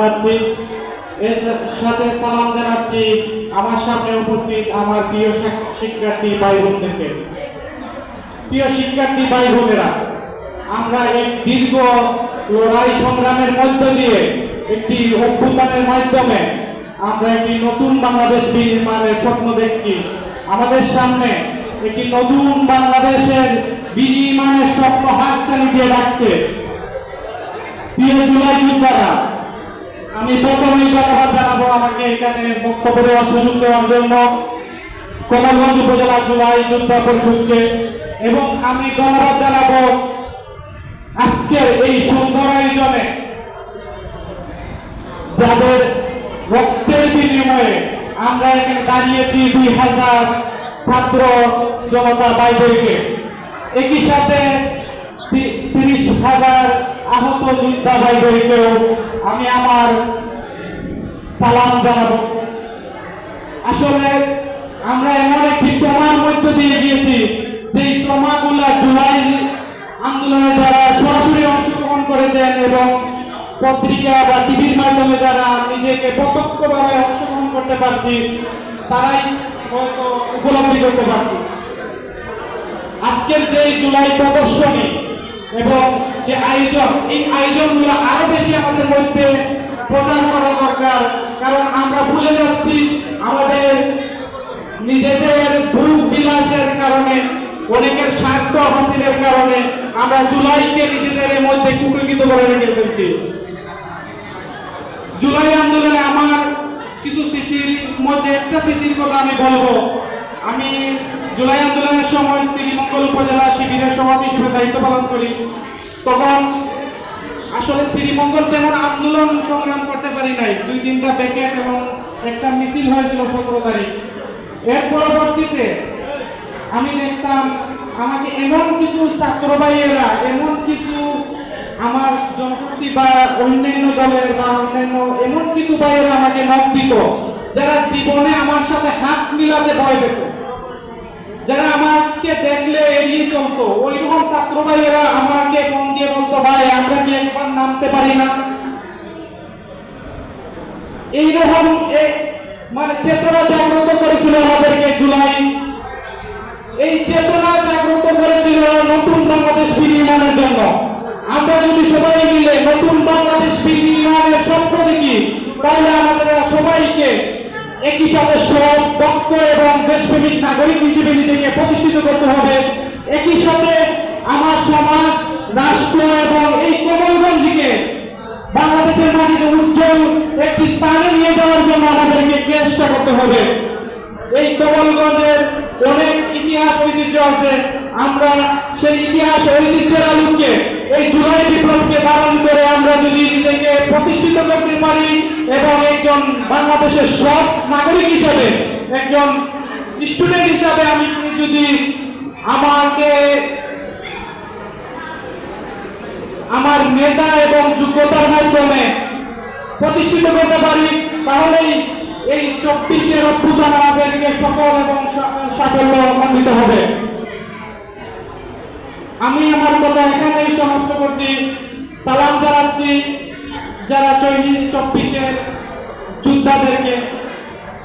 জানাচ্ছি। এর সাথে সালাম জানাচ্ছি আমার সামনে উপস্থিত আমার প্রিয় শিক্ষার্থী ভাই বোনদেরকে প্রিয় শিক্ষার্থী ভাই বোনেরা আমরা এক দীর্ঘ লড়াই সংগ্রামের মধ্য দিয়ে একটি অভ্যুত্থানের মাধ্যমে আমরা একটি নতুন বাংলাদেশ নির্মাণের স্বপ্ন দেখছি। আমাদের সামনে একটি নতুন বাংলাদেশের বিনির্মাণের স্বপ্ন হাতছানি দিয়ে রাখছে। প্রিয় জুলাই যোদ্ধারা আমি প্রথমেই ধন্যবাদ জানাব আমাকে এখানে বক্তব্য দেওয়ার সুযোগ দেওয়ার জন্য। কমলগঞ্জ উপজেলা জুলাই যোদ্ধা পরিষদকে। এবং আমি ধন্যবাদ জানাব আজকের এই সুন্দর আয়োজনে। যাদের রক্তের বিনিময়ে আমরা এখানে দাঁড়িয়েছি দুই হাজার ছাত্র জনতা বাইদেরকে একই সাথে তিরিশ হাজার আহত যোদ্ধা বাইদেরকেও আমি আমার সালাম জানাব। আসলে আমরা এমন একটি প্রমাণ মধ্য দিয়ে গিয়েছি যে এই প্রমাণগুলা জুলাই আন্দোলনে যারা সরাসরি অংশগ্রহণ করেছেন এবং পত্রিকা বা টিভির মাধ্যমে যারা নিজেকে প্রত্যক্ষভাবে অংশগ্রহণ করতে পারছি, তারাই হয়তো উপলব্ধি করতে পারছি। আজকের যে জুলাই প্রদর্শনী এবং যে আয়োজন, এই আয়োজনগুলো আরও আমাদের মধ্যে প্রচার করা দরকার। কারণ আমরা ভুলে যাচ্ছি আমাদের নিজেদের ভুল বিলাসের কারণে, অনেকের স্বার্থ হাসিলের কারণে আমরা জুলাইকে নিজেদের মধ্যে কুকৃত করে রেখে ফেলছি। জুলাই আন্দোলনে আমার কিছু স্মৃতির মধ্যে একটা স্মৃতির কথা আমি বলব। আমি জুলাই আন্দোলনের সময় শ্রীমঙ্গল উপজেলা শিবিরের সভাপতি হিসেবে দায়িত্ব পালন করি। তখন আসলে শ্রীমঙ্গল তেমন আন্দোলন সংগ্রাম করতে পারি নাই। দুই তিনটা প্যাকেট এবং একটা মিছিল হয়েছিল সতেরো তারিখ। এর পরবর্তীতে আমি দেখতাম আমাকে এমন কিছু ছাত্র ভাইয়েরা এমন কিছু আমার জনশক্তি বা অন্যান্য দলের বা অন্যান্য এমন কিছু ভাইয়েরা আমাকে নখ দিত, যারা জীবনে আমার সাথে হাত মিলাতে ভয় পেত। যারা আমাকে দেখলে এড়িয়ে চলতো ওই রকম ছাত্র ভাইয়েরা আমাকে বলতো ভাই, আমরা কি একবার নামতে পারি না? এইরকম মানে চেতনা জাগ্রত করেছিল আমাদেরকে জুলাই। এই চেতনা জাগ্রত করেছিল নতুন বাংলাদেশ বিনির্মাণের জন্য। আমরা যদি সবাই মিলে নতুন বাংলাদেশ বিনির্মাণের স্বপ্ন দেখি, তাহলে আমাদের সবাইকে একই সাথে সৎ, দক্ষ এবং দেশপ্রেমিক নাগরিক হিসেবে নিজেকে প্রতিষ্ঠিত করতে হবে। একই সাথে আমার সমাজ রাষ্ট্র এবং এই কমলগঞ্জকে বাংলাদেশের মাটিতে উজ্জ্বল একটি স্থানে নিয়ে যাওয়ার জন্য আমাদেরকে চেষ্টা করতে হবে। এই কমলগঞ্জের অনেক ইতিহাস ঐতিহ্য আছে। আমরা সেই ইতিহাস ঐতিহ্যের আলোকে এই জুলাই বিপ্লবকে ধারণ করে আমরা যদি নিজেকে প্রতিষ্ঠিত করতে পারি এবং একজন বাংলাদেশের সৎ নাগরিক হিসাবে, একজন স্টুডেন্ট হিসাবে আমি যদি আমাকে নেতা এবং যোগ্যতার মাধ্যমে প্রতিষ্ঠিত করতে পারি, তাহলেই এই চব্বিশের অভ্যুত্থান আমাদেরকে সফল এবং সাফল্য মণ্ডিত হবে। আমি আমার কথা এখানেই সমাপ্ত করছি। সালাম জানাচ্ছি যারা চৈনি চব্বিশের যোদ্ধাদেরকে।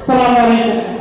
সালাম আলাইকুম।